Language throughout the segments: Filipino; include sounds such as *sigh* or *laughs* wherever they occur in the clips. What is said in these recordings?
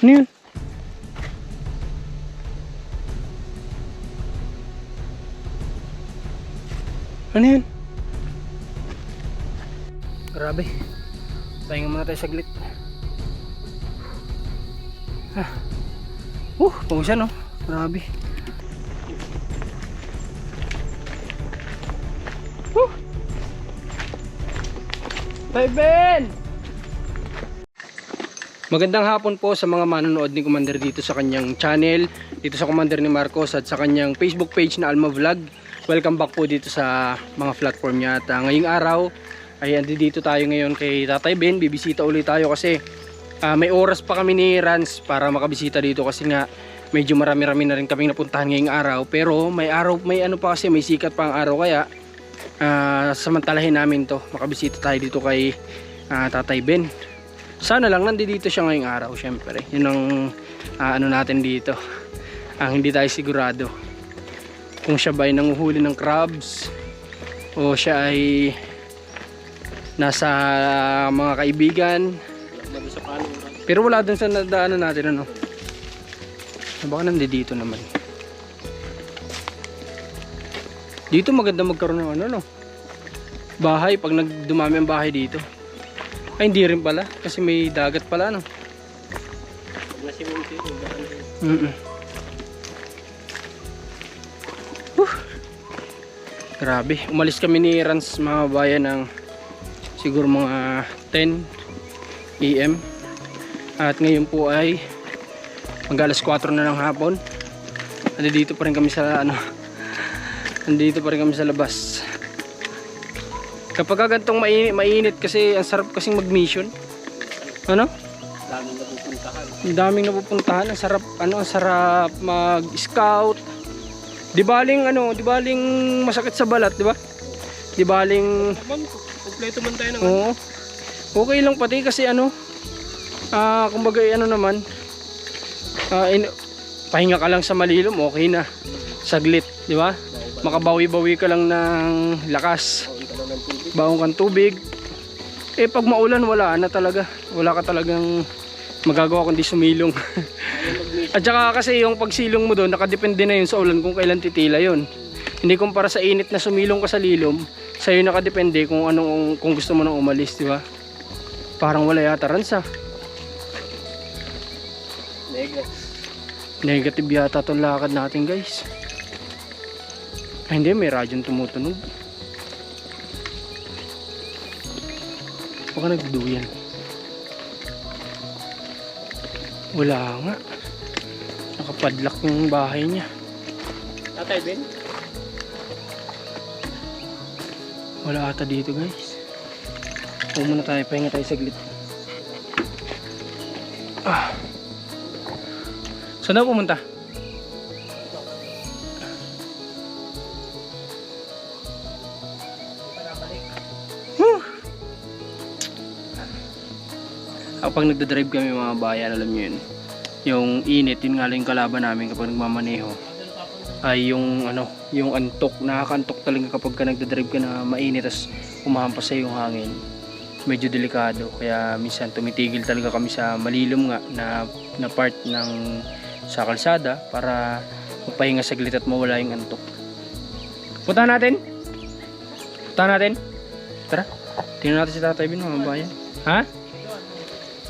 Ano yun? Ano yun? Grabe. Pahinga muna tayo saglit. Ah. Uh, pawisan no? Grabe. Uh. Bye, Ben! Magandang hapon po sa mga manonood ni Commander dito sa kanyang channel, dito sa Commander ni Marcos at sa kanyang Facebook page na Alma Vlog. Welcome back po dito sa mga platform niya. At ah, ngayong araw ay andi dito tayo ngayon kay Tatay Ben. Bibisita ulit tayo kasi ah, may oras pa kami ni Rans para makabisita dito kasi nga medyo marami-rami na rin kaming napuntahan ngayong araw. Pero may araw, may ano pa kasi, may sikat pa ang araw kaya ah, samantalahin namin to. Makabisita tayo dito kay ah, Tatay Ben sana lang nandito siya ngayong araw syempre. Yun ang ah, ano natin dito. Ang hindi tayo sigurado kung siya ba ay nanguhuli ng crabs o siya ay nasa mga kaibigan. Pero wala dun sa nadaanan natin ano? Baka nandito naman. Dito maganda magkaroon ng ano no? Bahay pag nagdumami ang bahay dito ay, hindi rin pala. Kasi may dagat pala, no? Mm -mm. Whew. Grabe. Umalis kami ni Rans mga bayan ng siguro mga 10 AM. At ngayon po ay mag alas 4 na ng hapon. Nandito pa rin kami sa ano. *laughs* Nandito pa rin kami sa labas. Kapag gantong mainit, mainit kasi ang sarap kasing mag-mission. Ano? daming napupuntahan. Ang daming napupuntahan, ang sarap ano, ang sarap mag-scout. Di baling ano, di baling masakit sa balat, di ba? Di baling Naman, kompleto man tayo naman. oo. Okay lang pati kasi ano, ah, kumbaga ano naman, ah, in, pahinga ka lang sa malilom, okay na. Saglit, di ba? Makabawi-bawi ka lang ng lakas. Pauwi ka lang ng tubig. baong kang tubig. Eh pag maulan wala na talaga. Wala ka talagang magagawa kundi sumilong. *laughs* At saka kasi yung pagsilong mo doon nakadepende na yun sa ulan kung kailan titila yun. Hindi kumpara sa init na sumilong ka sa lilom sa'yo nakadepende kung anong kung gusto mo nang umalis di ba? Parang wala yata ransa. Negative. Yata itong lakad natin guys. Ay hindi may radyong tumutunog baka nagduyan wala nga. Nakapadlock yung bahay niya. Tatay Ben? wala ata dito guys. Huwag muna tayo pahinga tayo saglit. Ah. Saan daw pumunta? Kapag nagdadrive kami mga bayan, alam nyo yun. Yung init, yun nga lang yung kalaban namin kapag nagmamaneho. Ay yung ano, yung antok, nakakantok talaga kapag ka nagdadrive ka na mainit tas umahampas sa yung hangin. Medyo delikado. Kaya minsan tumitigil talaga kami sa malilom nga na, na part ng sa kalsada para magpahinga saglit at mawala yung antok. Punta natin? Punta natin? Tara. Tingnan natin si Tatay Bin mga bayan. Ha?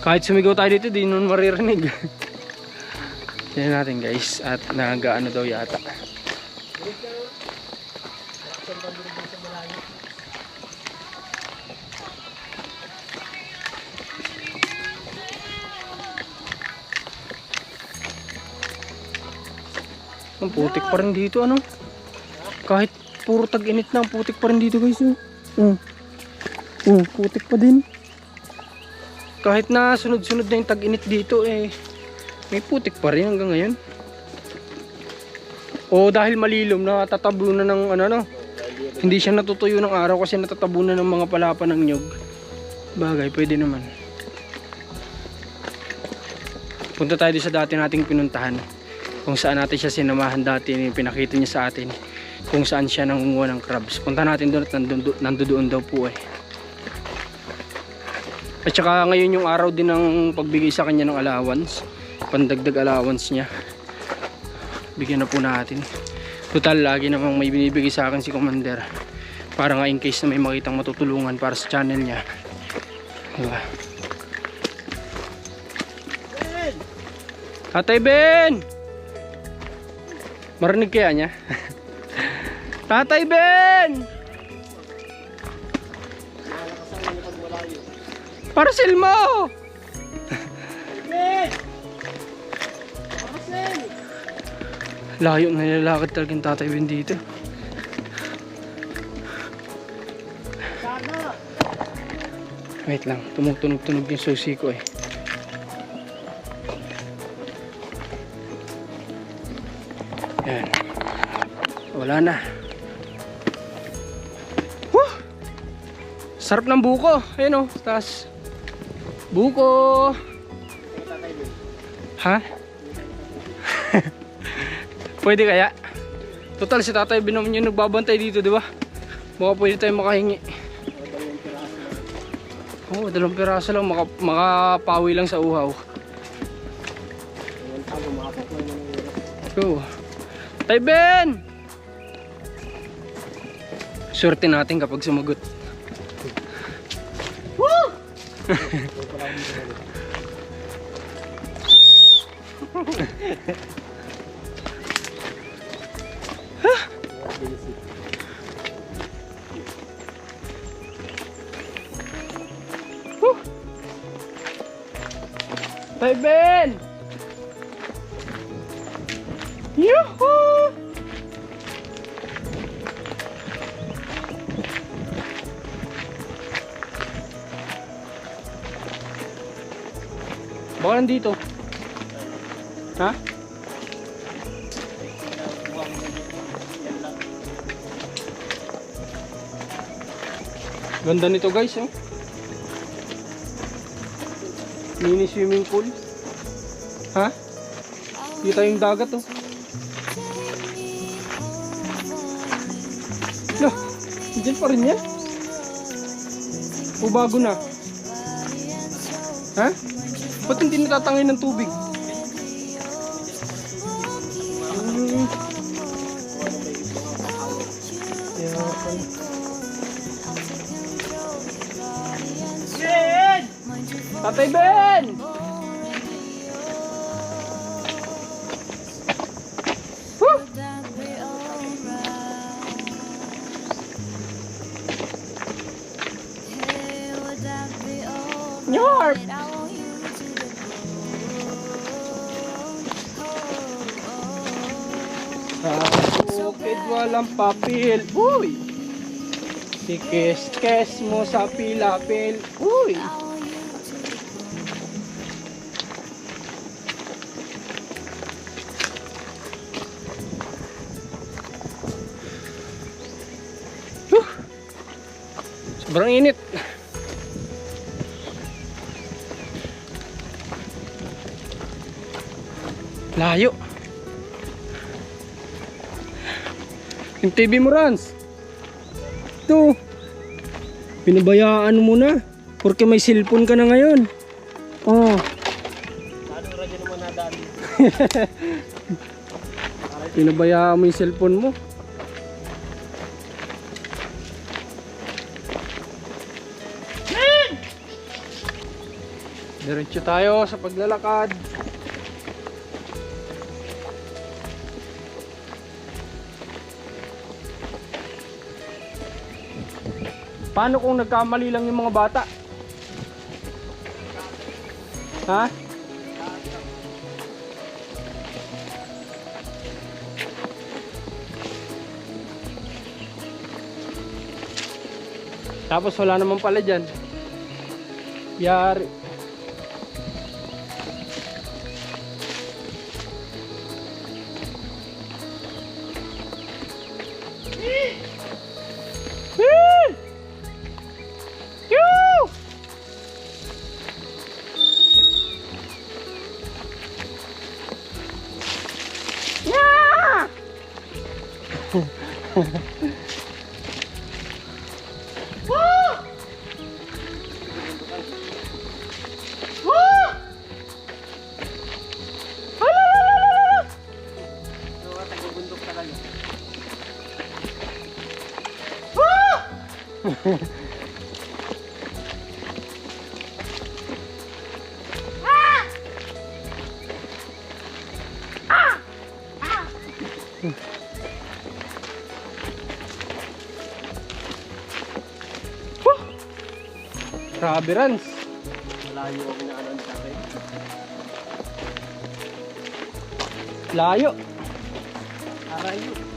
Kahit sumigaw tayo dito, di nun maririnig. *laughs* Tingnan natin guys. At nagaano daw yata. Ang putik pa rin dito ano? Kahit puro tag-init na, putik pa rin dito guys. Oh. Oh. Oh, putik pa din. Kahit na sunod-sunod na yung tag-init dito eh may putik pa rin hanggang ngayon. O dahil malilom na tatabunan ng ano no. Hindi siya natutuyo ng araw kasi natatabunan ng mga palapa ng nyog. Bagay, pwede naman. Punta tayo sa dati nating pinuntahan. Kung saan natin siya sinamahan dati, pinakita niya sa atin kung saan siya nangunguha ng crabs. Punta natin doon at nandoon daw po eh. At saka ngayon yung araw din ng pagbigay sa kanya ng allowance. pandagdag allowance niya. Bigyan na po natin. Total, lagi namang may binibigay sa akin si Commander. Para nga in case na may makitang matutulungan para sa channel niya. Diba? Tatay Ben! Marinig kaya niya? *laughs* Tatay Ben! Parcel mo! Layo na nilalakad talaga yung Tatay Ben dito. Wait lang, tumutunog-tunog yung susi ko eh. Yan. Wala na. Woo! Sarap ng buko. Ayun oh, taas. Buko. Ha? *laughs* pwede kaya? Total si tatay binom yung nagbabantay dito, di ba? Baka pwede tayo makahingi. Oo, oh, dalawang piraso lang. Maka, makapawi lang sa uhaw. Go. Tay Ben! Swerte natin kapag sumagot. Tay Ben! Yuhu! Baka nandito. Ha? Ganda nito guys, oh. Mini swimming pool. Ha? Kita yung dagat, oh. Lah, dyan pa rin yan? O bago na? Ha? Ba't hindi natatangay ng tubig? Tatay Ben! Walang papel. Uy! Tikis-kes mo sa pilapil. Uy! Huh! Sobrang init. Layo. Yung TV mo, Rans. Ito. Pinabayaan mo na. Porque may cellphone ka na ngayon. Oh. Lalo radyo naman nadaan. Pinabayaan mo yung cellphone mo. Diretso tayo sa paglalakad. Paano kung nagkamali lang yung mga bata? Ha? Tapos wala naman pala dyan. Yari. Grabe, Rans. Malayo na ano sa akin. Layo. Arayo.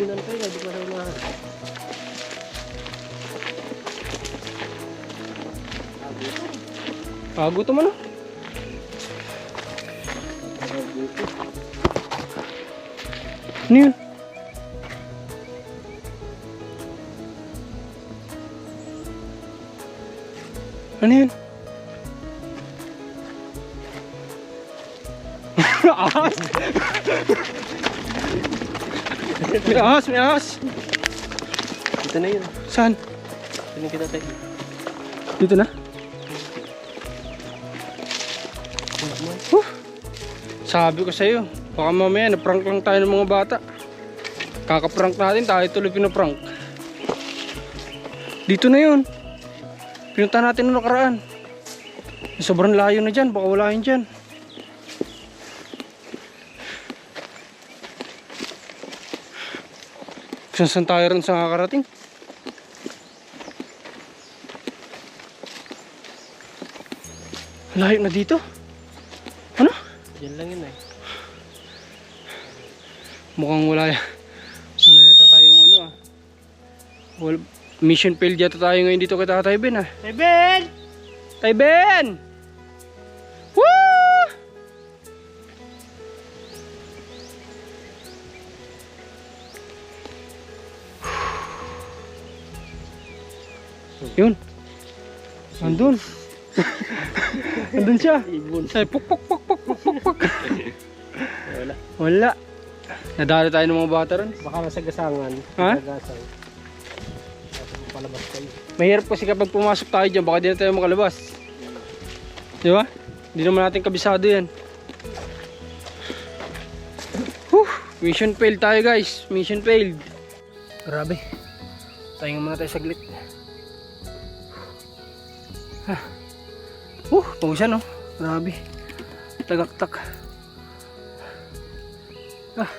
Katumbunan kayo, hindi ko na unahan. Sabi ko, Bago to man oh. sabi ko. Ano yun? Ano yun? *laughs* ahas! May ahas, may ahas! Ito na yun. Saan? Tingnan kita tayo. Dito na? Huh. Sabi ko sa'yo, baka mamaya na-prank lang tayo ng mga bata. Kakaprank natin, tayo tuloy pinaprank. Dito na yun. Pinunta natin nung nakaraan. Sobrang layo na dyan, baka wala yun dyan. Saan tayo rin sa kakarating? Layo na dito. Ano? Yan lang yun eh. Mukhang wala ya- Wala yata tayong ano ah. Well, mission failed yata tayo ngayon dito kay Tatay Ben ah. Hey Ben! Tay Ben! Yun. Andun. *laughs* Andun siya. Ay, puk puk puk puk puk puk puk. Wala. Wala. Nadali tayo ng mga bata ron. Baka nasa gasangan. Ha? Nagasang. Palabas kayo. Mahirap kasi kapag pumasok tayo dyan, baka di na tayo makalabas. Di ba? Hindi naman natin kabisado yan. Whew, mission failed tayo guys. Mission failed. Grabe. Tayo muna tayo saglit. Uh, pawisan no. Grabe. Tagaktak. Ah.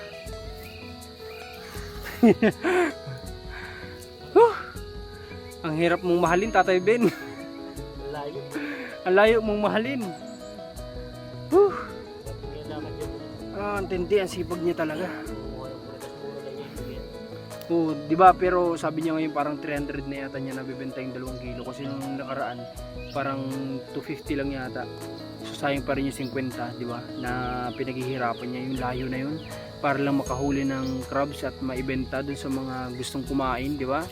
*laughs* Huh. Ang hirap mong mahalin, Tatay Ben. Layo. Ang layo mong mahalin. Yun. Ah, ang tindi, ang sipag niya talaga. Oo, di ba? Pero sabi niya ngayon parang 300 na yata niya nabibenta yung 2 kilo kasi nung nakaraan parang 250 lang yata. So sayang pa rin yung 50, di ba? Na pinaghihirapan niya yung layo na yun para lang makahuli ng crabs at maibenta dun sa mga gustong kumain, di ba?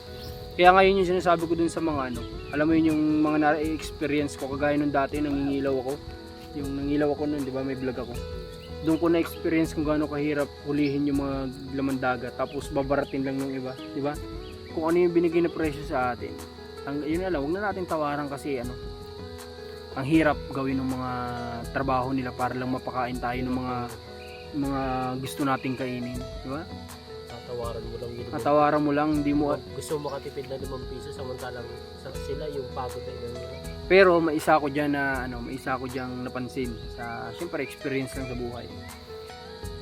Kaya ngayon yung sinasabi ko dun sa mga ano, alam mo yun yung mga na-experience ko kagaya nung dati nangingilaw ako. Yung nangilaw ako nun, di ba? May vlog ako. Doon ko na-experience kung gaano kahirap hulihin yung mga laman dagat tapos babaratin lang ng iba, di ba? Kung ano yung binigay na presyo sa atin. Ang yun na lang, huwag na natin tawaran kasi ano, ang hirap gawin ng mga trabaho nila para lang mapakain tayo ng mga mga gusto nating kainin, di ba? Tatawaran mo lang yun. Natawaran mo lang, hindi mo Gusto mo makatipid na 5 piso samantalang sa sila yung pagod ay nila. Pero may isa ko diyan na ano, may isa ko diyang napansin sa syempre experience lang sa buhay.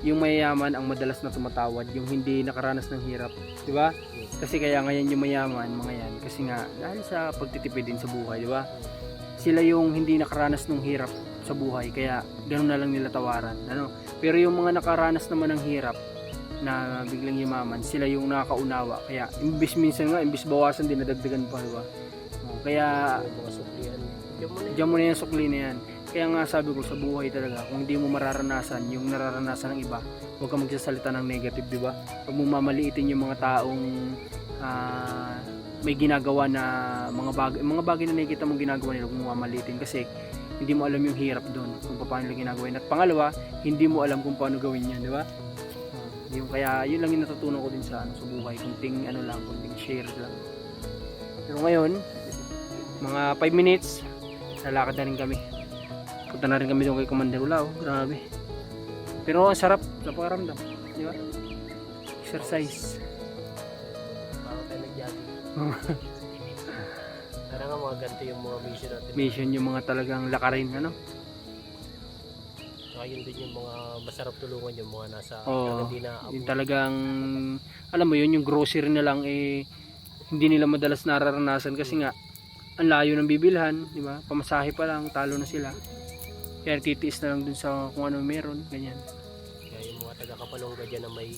Yung mayayaman ang madalas na tumatawad, yung hindi nakaranas ng hirap, 'di ba? Kasi kaya ngayon yung mayaman, mga yan, kasi nga dahil sa pagtitipid din sa buhay, 'di ba? Sila yung hindi nakaranas ng hirap sa buhay, kaya ganoon na lang nila tawaran, ano? Pero yung mga nakaranas naman ng hirap na biglang yumaman, sila yung nakakaunawa. Kaya imbis minsan nga, imbis bawasan din nadagdagan pa, 'di ba? Oh, Kaya. Diyan mo na yung sukli na yan. Kaya nga sabi ko sa buhay talaga, kung hindi mo mararanasan yung nararanasan ng iba, huwag kang magsasalita ng negative, di ba? Huwag mo mamaliitin yung mga taong ah, may ginagawa na mga bagay, mga bagay na nakikita mong ginagawa nila, huwag mo mamaliitin kasi hindi mo alam yung hirap doon kung paano nila ginagawa. At pangalawa, hindi mo alam kung paano gawin yan, di ba? Ah, yung kaya yun lang yung natutunan ko din sa ano, sa buhay, kunting ano lang, kunting share lang. Pero ngayon, mga 5 minutes, lalakad na rin kami. Punta na rin kami doon kay Commander Ulao. Grabe. Pero ang sarap sa pakaramdam. Di ba? exercise. Para tayo. Oh. Kaya nga mga ganito yung mga mission natin. Mission yung mga talagang lakarin, ano? Saka yun din yung mga masarap tulungan yung mga nasa Oo. hindi na Yung talagang, alam mo yun, yung grocery na lang, eh, hindi nila madalas nararanasan kasi nga, ang layo ng bibilhan, di ba? Pamasahe pa lang, talo na sila. Kaya titiis na lang dun sa kung ano meron, ganyan. Kaya yung mga taga-kapalongga dyan na may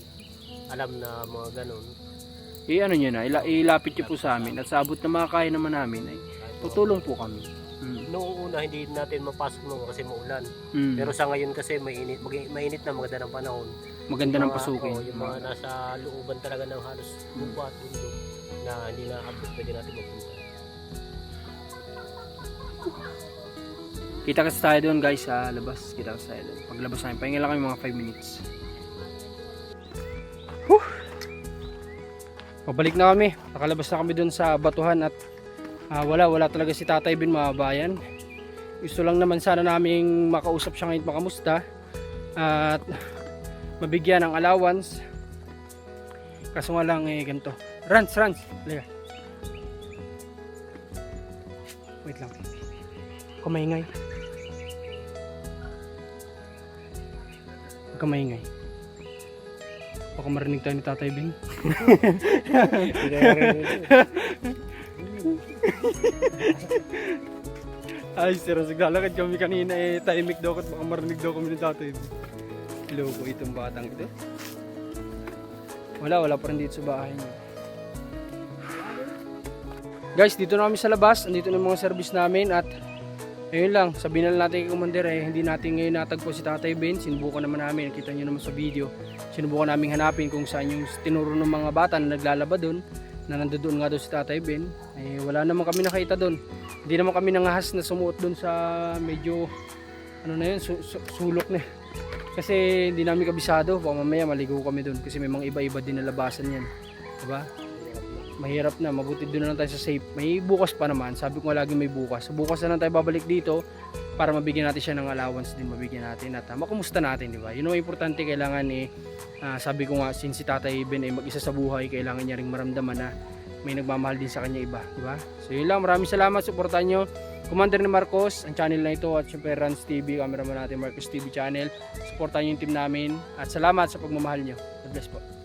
alam na mga ganun. Eh ano nyo na, ila- ilapit nyo po sa amin at sa abot na makakaya naman namin ay tutulong po kami. Mm. Noong una hindi natin mapasok nung kasi maulan. Mm. Pero sa ngayon kasi mainit, mag- mainit na maganda ng panahon. Maganda ng mga- pasukin. oo, yung mga nasa looban talaga ng halos lupa at bundok na hindi na abot pwede natin magpunta. Kita kasi tayo doon guys sa labas. Kita kasi tayo doon. Paglabas namin, pahinga lang kami mga 5 minutes. Whew! Pabalik na kami. Nakalabas na kami doon sa batuhan at ah, wala, wala talaga si Tatay Bin mababayan. Gusto lang naman sana naming makausap siya ngayon makamusta at mabigyan ng allowance. Kaso nga lang eh ganito. Rans, Rans. Halika. Wait lang. Kumaingay. Ka maingay. Baka marinig tayo ni Tatay Bing. *laughs* Ay, sir, naglalakad kami kanina eh, tahimik daw at baka marinig daw kami ni Tatay Bing. Po itong batang ito. Wala, wala pa rin dito sa bahay niya. Guys, dito na kami sa labas. Andito na mga service namin at ayun lang, sabihin na lang natin kay Commander eh, hindi natin ngayon natagpo si Tatay Ben. Sinubukan naman namin, nakita nyo naman sa video. Sinubukan namin hanapin kung saan yung tinuro ng mga bata na naglalaba doon, na nandoon nga doon si Tatay Ben. Eh, wala naman kami nakita doon. Hindi naman kami nangahas na sumuot doon sa medyo, ano na yun, su- su- sulok na. Kasi hindi namin kabisado, baka mamaya maligo kami doon kasi may mga iba-iba din na labasan yan. Diba? Mahirap na, mabuti doon lang tayo sa safe. May bukas pa naman, sabi ko nga lagi may bukas. So, bukas na lang tayo babalik dito para mabigyan natin siya ng allowance din, mabigyan natin at uh, makumusta natin, di ba? Yun ang importante, kailangan eh, ah, sabi ko nga, since si Tatay Ben ay mag-isa sa buhay, kailangan niya ring maramdaman na may nagmamahal din sa kanya iba, di ba? So yun lang, maraming salamat, suportahan nyo. Commander ni Marcos, ang channel na ito at syempre Rans TV, cameraman natin Marcos TV channel. Suportahan nyo yung team namin at salamat sa pagmamahal nyo. God bless po.